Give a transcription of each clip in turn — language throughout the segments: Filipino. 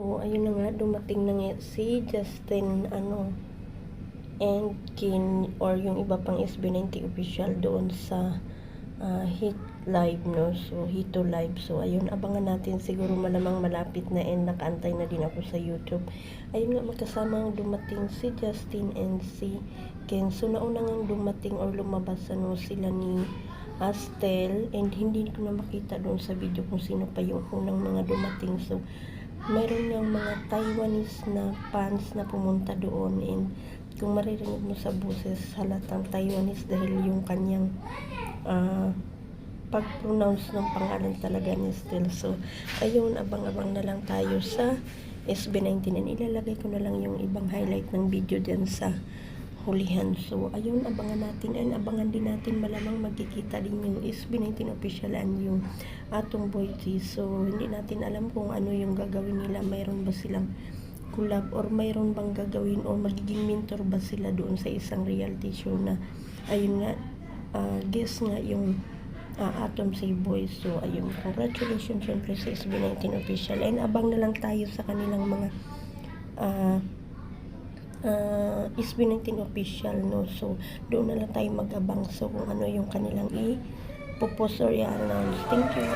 So, ayun na nga, dumating na nga si Justin, ano, and Kin, or yung iba pang SB90 official doon sa ah, Hit Live, no? So, Hito Live. So, ayun, abangan natin. Siguro malamang malapit na and nakaantay na din ako sa YouTube. Ayun nga, magkasamang dumating si Justin and si Ken. So, nauna nga dumating or lumabas, ano, sila ni Astel and hindi ko na makita doon sa video kung sino pa yung unang mga dumating. So, meron yung mga Taiwanese na fans na pumunta doon and kung maririnig mo sa boses halatang Taiwanese dahil yung kanyang ah, pag-pronounce ng pangalan talaga ni Estel. So, ayun, abang-abang na lang tayo sa SB19 and ilalagay ko na lang yung ibang highlight ng video dyan sa hulihan. So, ayun, abangan natin and abangan din natin malamang magkikita din yung SB19 official and yung Atong T. So, hindi natin alam kung ano yung gagawin nila. Mayroon ba silang collab or mayroon bang gagawin or magiging mentor ba sila doon sa isang reality show na ayun nga, ah, guess nga yung ah, Atom Say Boys. So, ayun, congratulations syempre sa SB19 official and abang na lang tayo sa kanilang mga ah uh, SB19 official no? So doon na lang tayo mag-abang. So kung ano yung kanilang i-popost or i-announce. Thank you.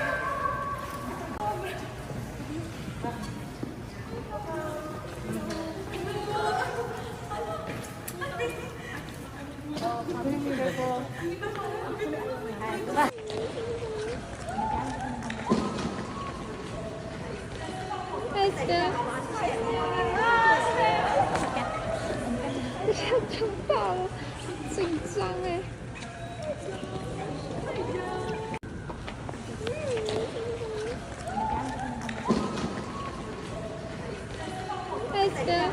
Let's go. 太可怕了紧张哎。快点